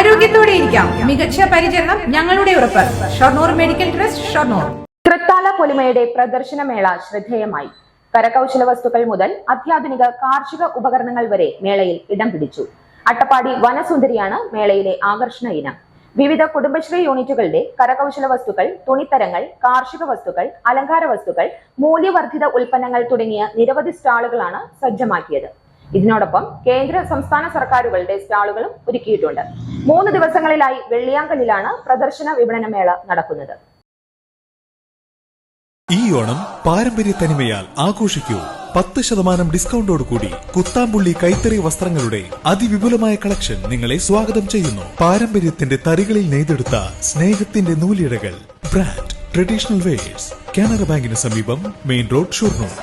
ആരോഗ്യത്തോടെ ഇരിക്കാം. മികച്ച പരിചരണം ഞങ്ങളുടെ ഉറപ്പ്. Shoranur medical trust Shoranur. Thrithala പൊലിമയുടെ പ്രദർശനമേള ശ്രദ്ധേയമായി. കരകൗശല വസ്തുക്കൾ മുതൽ അത്യാധുനിക കാർഷിക ഉപകരണങ്ങൾ വരെ മേളയിൽ ഇടം പിടിച്ചു. അട്ടപ്പാടി വനസുന്ദരിയാണ് മേളയിലെ ആകർഷണ ഇനം. വിവിധ കുടുംബശ്രീ യൂണിറ്റുകളുടെ കരകൗശല വസ്തുക്കൾ തുണിത്തരങ്ങൾ കാർഷിക വസ്തുക്കൾ അലങ്കാര വസ്തുക്കൾ മൂല്യവർദ്ധിത ഉൽപ്പന്നങ്ങൾ തുടങ്ങിയ നിരവധി സ്റ്റാളുകളാണ് സജ്ജമാക്കിയത്. ഇതിനോടൊപ്പം കേന്ദ്ര സംസ്ഥാന സർക്കാരുകളുടെ സ്റ്റാളുകളും ഒരുക്കിയിട്ടുണ്ട്. മൂന്ന് ദിവസങ്ങളിലായി വെള്ളിയാങ്കലിലാണ് പ്രദർശന വിപണന മേള നടക്കുന്നത്. ഈ ഓണം പാരമ്പര്യ തനിമയാൽ ആഘോഷിക്കൂ. പത്ത് ശതമാനം ഡിസ്കൗണ്ടോട് കൂടി കുത്താമ്പുള്ളി കൈത്തറി വസ്ത്രങ്ങളുടെ അതിവിപുലമായ കളക്ഷൻ നിങ്ങളെ സ്വാഗതം ചെയ്യുന്നു. പാരമ്പര്യത്തിന്റെ തറികളിൽ നെയ്തെടുത്ത സ്നേഹത്തിന്റെ നൂലിഴകൾ. ബ്രാൻഡ് ട്രഡീഷണൽ വെയേഴ്സ് കാനറ ബാങ്കിന് സമീപം മെയിൻ റോഡ് ഷൊർണൂർ.